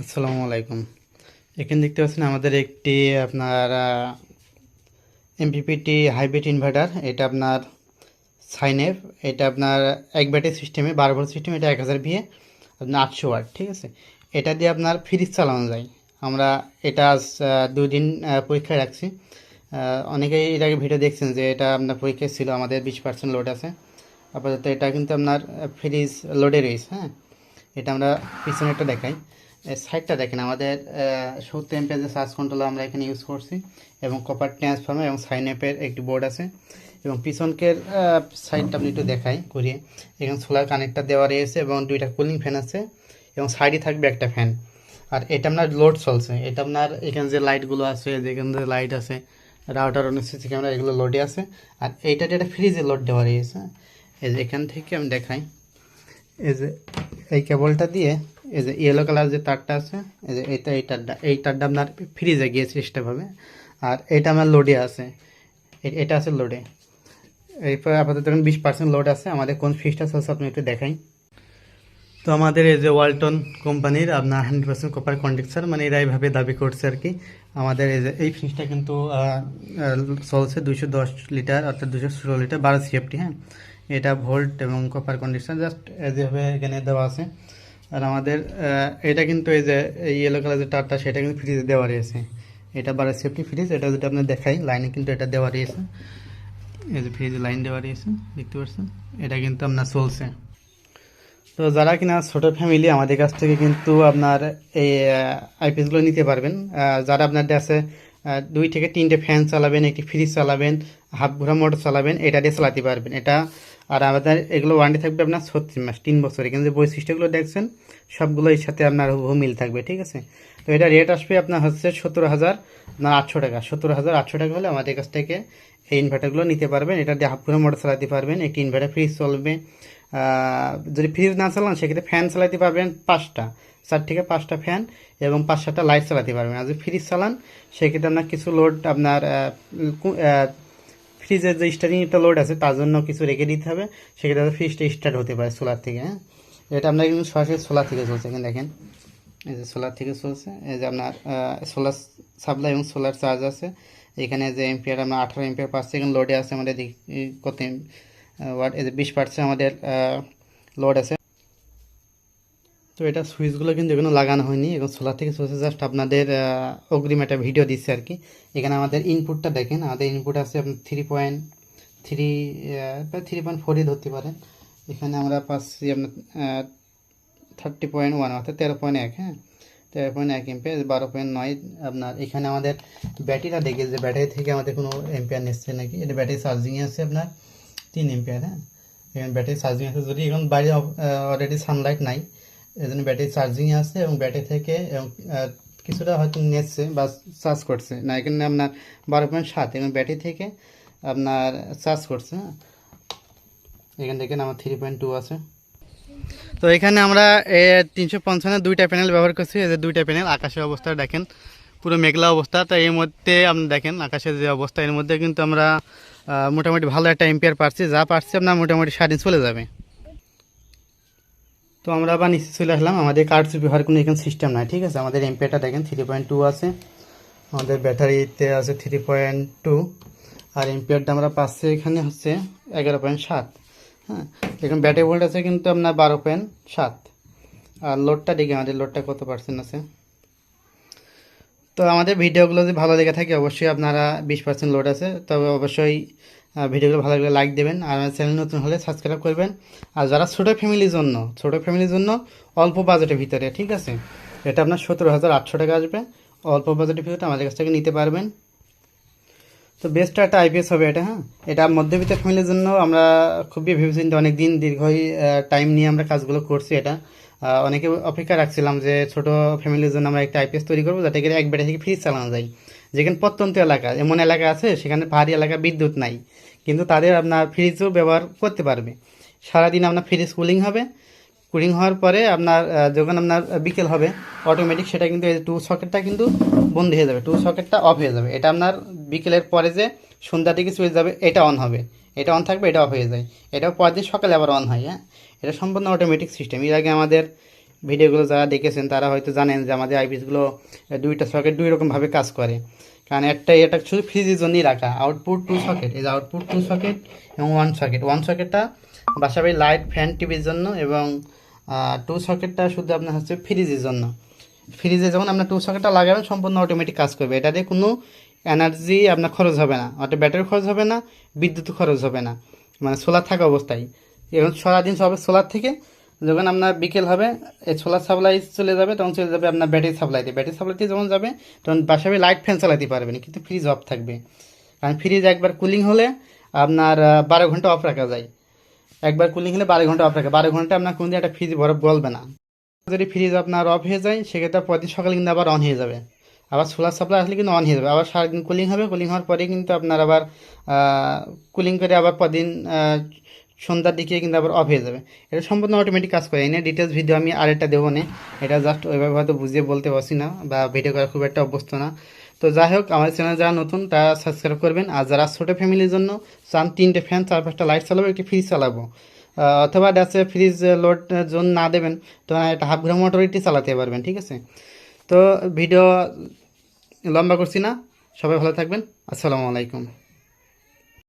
আসসালামু আলাইকুম। এখানে দেখতে পাচ্ছেন আমাদের একটি আপনার এমপিপিটি হাইব্রিড ইনভার্টার এটা আপনার সাইনেফ এটা আপনার এক ব্যাটারি সিস্টেমে বারো ভোল্ট সিস্টেম এটা এক হাজার ভিএ আপনার আটশো ওয়াট, ঠিক আছে? এটা দিয়ে আপনার ফ্রিজ চালানো যায়। আমরা এটা আজ দুই দিন পরীক্ষায় রাখছি। অনেকেই এর আগে ভিডিও দেখছেন যে এটা আপনার পরীক্ষায় ছিল, আমাদের বিশ পার্সেন্ট লোড আছে। আপাতত এটা কিন্তু আপনার ফ্রিজ লোডে রয়েছে হ্যাঁ? এটা আমরা পিছনে একটা দেখাই। সাইডটা দেখেন, আমাদের সত্তর যে সার্চ কন্ট্রোল আমরা এখানে ইউজ করছি এবং কপার ট্রান্সফর্মার এবং সাইন অ্যাপের একটি বোর্ড আছে। এবং পিছনকের সাইডটা আপনি একটু দেখাই ঘুরিয়ে। এখানে সোলার কানেক্টার দেওয়া রয়েছে এবং দুইটা কুলিং ফ্যান আছে এবং সাইডে থাকবে একটা ফ্যান আর এটা আপনার লোড চলছে। এটা আপনার এখানে যে লাইটগুলো আছে, যেখানে যে লাইট আছে রাউটার অনুসিসি ক্যামেরা এগুলো লোডে আছে। আর এইটা একটা ফ্রিজে লোড দেওয়া রয়েছে, এই যে এখান থেকে আমি দেখাই। এই যে এই কেবলটা দিয়ে এই যে ইয়েলো কালার যে তারটা আছে, এই যে এইটা এই তারটা এই তারটা আপনার ফ্রিজে গিয়েছে সিস্টেমভাবে আর এটা আমার লোডে আছে। এটা আছে লোডে এরপর আপাতত ধরুন বিশ পার্সেন্ট লোড আছে। আমাদের কোন ফ্রিজটা চলছে আপনি একটু দেখাই। তো আমাদের এই যে ওয়ালটন কোম্পানির আপনার হান্ড্রেড পার্সেন্ট কপার কন্ডেক্সার মানে এরা এইভাবে দাবি করছে আর কি। আমাদের এই যে, এই ফ্রিজটা কিন্তু চলছে দুইশো দশ লিটার, অর্থাৎ দুশো ষোলো লিটার, বারো সিএফটি হ্যাঁ। এটা ভোল্ট এবং কপার কন্ডেক্সার জাস্ট যেভাবে এখানে দেওয়া আছে। আর আমাদের এটা কিন্তু এই যে এই ইয়েলো কালার যে তারটা, সেটা কিন্তু ফ্রিজে দেওয়া রয়েছে এটা বারো সেফটি ফ্রিজ এটা যদি আপনার দেখাই লাইনে কিন্তু এটা দেওয়া রয়েছে এই যে ফ্রিজে লাইন দেওয়া রয়েছে দেখতে পাচ্ছেন? এটা কিন্তু আপনার চলছে। তো যারা কিনা ছোট ফ্যামিলি আমাদের কাছ থেকে কিন্তু আপনার এই আইপিএসগুলো নিতে পারবেন। যারা আপনার দেশে দুই থেকে তিনটে ফ্যান চালাবেন, একটি ফ্রিজ চালাবেন, হাফ ঘোরা মোটর চালাবেন, এটা দিয়ে চালাতে পারবেন। এটা আর আমাদের এগুলো ওয়ারেন্টি থাকবে আপনার ছত্রিশ মাস, তিন বছর। এখানে যে বৈশিষ্ট্যগুলো দেখছেন সবগুলো এর সাথে আপনার হুবহু মিল থাকবে, ঠিক আছে? তো এটা রেট আসবে আপনার হচ্ছে সত্তর হাজার আপনার আটশো টাকা। সত্তর হাজার আটশো টাকা হলে আমাদের কাছ থেকে এই ইনভার্টারগুলো নিতে পারবেন। এটা দিয়ে হাফ মোটর চালাতে পারবেন, একটি ইনভার্টার ফ্রিজ চলবে। যদি ফ্রিজ না চালান, সেক্ষেত্রে ফ্যান চালাতে পারবেন পাঁচটা, চার থেকে পাঁচটা ফ্যান এবং পাঁচ সাতটা লাইট চালাতে পারবেন। আর যদি ফ্রিজ চালান, সেক্ষেত্রে আপনার কিছু লোড আপনার ফ্রিজের যে স্টার্টিং একটা লোড আছে, তার জন্য কিছু রেখে দিতে হবে। সেক্ষেত্রে ফ্রিজটা স্টার্ট হতে পারে সোলার থেকে হ্যাঁ? এটা আপনার কিন্তু সরাসরি সোলার থেকে চলছে, এখানে দেখেন। এই যে সোলার থেকে চলছে, এই যে আপনার সোলার সাপ্লাই এবং সোলার চার্জ আছে। এখানে যে এমপিয়ার আমরা আঠারো এমপিয়ার পাচ্ছে এখানে লোডে আছে আমাদের কত ওয়াট এই যে বিশ পার্সেন্ট আমাদের লোড আছে। তো এটা সুইচগুলো কিন্তু এখনও লাগানো হয়নি। এবং সোলার থেকে চলছে জাস্ট আপনাদের অগ্রিম একটা ভিডিও দিচ্ছে আর কি এখানে আমাদের ইনপুটটা দেখেন, আমাদের ইনপুট আছে থ্রি পয়েন্ট থ্রি প্রায় থ্রি পয়েন্ট ফোরই ধরতে পারেন। এখানে আমরা পাচ্ছি আপনার থার্টি পয়েন্ট ওয়ান অর্থাৎ তেরো পয়েন্ট এক হ্যাঁ? তেরো পয়েন্ট এক এমপিয়ার বারো পয়েন্ট নয়, আপনার এখানে আমাদের ব্যাটারিটা দেখে যে ব্যাটারি থেকে আমাদের কোনো এমপিয়ার নিচ্ছে নাকি? এটা ব্যাটারি চার্জিংয়ে আছে আপনার তিন এমপিয়ার হ্যাঁ? এখানে ব্যাটারি চার্জিং আছে, যদি এখন বাইরে অলরেডি সানলাইট নাই এই জন্য ব্যাটারি চার্জিংয়ে আছে এবং ব্যাটারি থেকে, এবং কিছুটা হয়তো নিচ্ছে বা চার্জ করছে। না এখানে আপনার বারো পয়েন্ট সাত, এবং ব্যাটারি থেকে আপনার চার্জ করছে হ্যাঁ? এখান থেকে আমার থ্রি পয়েন্ট টু আছে। তো এখানে আমরা তিনশো পঞ্চান্ন দুইটা প্যানেল ব্যবহার করছি। এই যে দুইটা প্যানেল আকাশের অবস্থা দেখেন, পুরো মেঘলা অবস্থা। তো এর মধ্যে আপনি দেখেন, আকাশের যে অবস্থা, এর মধ্যে কিন্তু আমরা মোটামুটি ভালো একটা এম্পিয়ার পাচ্ছি। যা পাচ্ছি আপনার মোটামুটি সাড়ে চলে যাবে। তো আমরা আবার নিচে চলে আসলাম। আমাদের কার্ড ব্যবহার কোনো এখানে সিস্টেম নাই, ঠিক আছে? আমাদের এম্পিয়ারটা দেখেন থ্রি পয়েন্ট টু আছে। আমাদের ব্যাটারিতে আছে থ্রি পয়েন্ট টু আর এম্পিয়ারটা আমরা পাচ্ছি এখানে হচ্ছে এগারো পয়েন্ট সাত। হ্যাঁ এখানে ব্যাটারি ভোল্ট আছে কিন্তু আপনার বারো পয়েন্ট সাত। আর লোডটা দেখি, আমাদের লোডটা কত পার্সেন্ট আছে? তো আমাদের ভিডিওগুলো যদি ভালো লেগে থাকে, অবশ্যই আপনারা বিশ পার্সেন্ট লোড আছে। তবে অবশ্যই ভিডিওগুলো ভালো লাগলে লাইক দেবেন। আর আমার চ্যানেল নতুন হলে সাবস্ক্রাইব করবেন। আর যারা ছোটো ফ্যামিলির জন্য, ছোটো ফ্যামিলির জন্য অল্প বাজেটের ভিতরে, ঠিক আছে? এটা আপনার সতেরো হাজার আটশো টাকা আসবে। অল্প বাজেটের ভিতরে আমাদের কাছ থেকে নিতে পারবেন। তো বেস্ট একটা আইপিএস হবে এটা হ্যাঁ? এটা মধ্যবিত্ত ফ্যামিলির জন্য আমরা খুবই ভেবেচিন্তে অনেক দিন দীর্ঘই টাইম নিয়ে আমরা কাজগুলো করছি এটা। অনেকে অপেক্ষা রাখছিলাম যে ছোট ফ্যামিলির জন্য আমরা একটা আইপিএস তৈরি করব, যাতে করে এক বেটা থেকে ফ্রিজ চালানো যায়। যেখানে প্রত্যন্ত এলাকা, এমন এলাকা আছে সেখানে পাহাড়ি এলাকা বিদ্যুৎ নাই। কিন্তু তাদের আপনার ফ্রিজও ব্যবহার করতে পারবে। সারাদিন আপনার ফ্রিজ কুলিং হবে। কুলিং হওয়ার পরে আপনার যখন আপনার বিকেল হবে অটোমেটিক সেটা কিন্তু এই টু সকেটটা কিন্তু বন্ধ হয়ে যাবে। টু সকেটটা অফ হয়ে যাবে। এটা আপনার বিকেলের পরে যে সন্ধ্যা থেকে সুইচ যাবে, এটা অন হবে। এটা অন থাকবে, এটা অফ হয়ে যায়। এটাও পরের দিন সকালে আবার অন হয় হ্যাঁ? এটা সম্পূর্ণ অটোমেটিক সিস্টেম এর আগে আমাদের ভিডিওগুলো যারা দেখেছেন, তারা হয়তো জানেন যে আমাদের আইপিএসগুলো দুইটা সকেট দুই রকমভাবে কাজ করে। কারণ একটা, এটা শুধু ফ্রিজের জন্যই রাখা। আউটপুট টু সকেট এই যে আউটপুট টু সকেট এবং ওয়ান সকেট ওয়ান সকেটটা বাসাবাড়ি লাইট ফ্যান টিভির জন্য এবং টু সকেটটা শুধু আপনার হচ্ছে ফ্রিজের জন্য। ফ্রিজে যখন আপনার টু সকেটটা লাগাবেন, সম্পূর্ণ অটোমেটিক কাজ করবে। এটা দিয়ে কোনো এনার্জি আপনার খরচ হবে না। অর্থাৎ ব্যাটারি খরচ হবে না, বিদ্যুৎ খরচ হবে না। মানে সোলার থাকা অবস্থায়। এবং সারাদিন সবে সোলার থেকে যখন আপনার বিকেল হবে এই সোলার সাপ্লাই চলে যাবে তখন চলে যাবে আপনার ব্যাটারি সাপ্লাইতে ব্যাটারি সাপ্লাইতে যখন যাবে তখন বাসাবে লাইট ফ্যান চালাতে পারবেন কিন্তু ফ্রিজ অফ থাকবে। কারণ ফ্রিজ একবার কুলিং হলে আপনার বারো ঘণ্টা অফ রাখা যায়। একবার কুলিং হলে বারো ঘণ্টা অফ রাখে বারো ঘণ্টা আপনার কোন একটা ফ্রিজ বরফ গলবে না। যদি ফ্রিজ আপনার অফ হয়ে যায় সেক্ষেত্রে পরদিন সকালে কিন্তু আবার অন হয়ে যাবে। আবার সোলার সাপ্লাই আসলে কিন্তু অন হয়ে যাবে। আবার সারাদিন কুলিং হবে কুলিং হওয়ার পরে কিন্তু আপনার আবার কুলিং করে আবার পরদিন আহ, সন্ধ্যার দিকে কিন্তু আবার অফ হয়ে যাবে। এটা সম্পূর্ণ অটোমেটিক কাজ করে। এনে ডিটেলস ভিডিও আমি আরেকটা দেবো না। এটা জাস্ট ওইভাবে হয়তো বুঝিয়ে বলতে পারছি না বা ভিডিও করা খুব একটা অভ্যস্ত না। তো যাই হোক, আমার চ্যানেল যারা নতুন, তারা সাবস্ক্রাইব করবেন। আর যারা ছোটো ফ্যামিলির জন্য চান, তিনটে ফ্যান চার পাঁচটা লাইট চালাবো, একটি ফ্রিজ চালাবো। অথবা ডাসে ফ্রিজ লোড জোন না দেবেন, তো একটা হাফ গ্রাম মোটরিটি চালাতে পারবেন, ঠিক আছে? তো ভিডিও লম্বা করছি না। সবাই ভালো থাকবেন। আসসালামু আলাইকুম।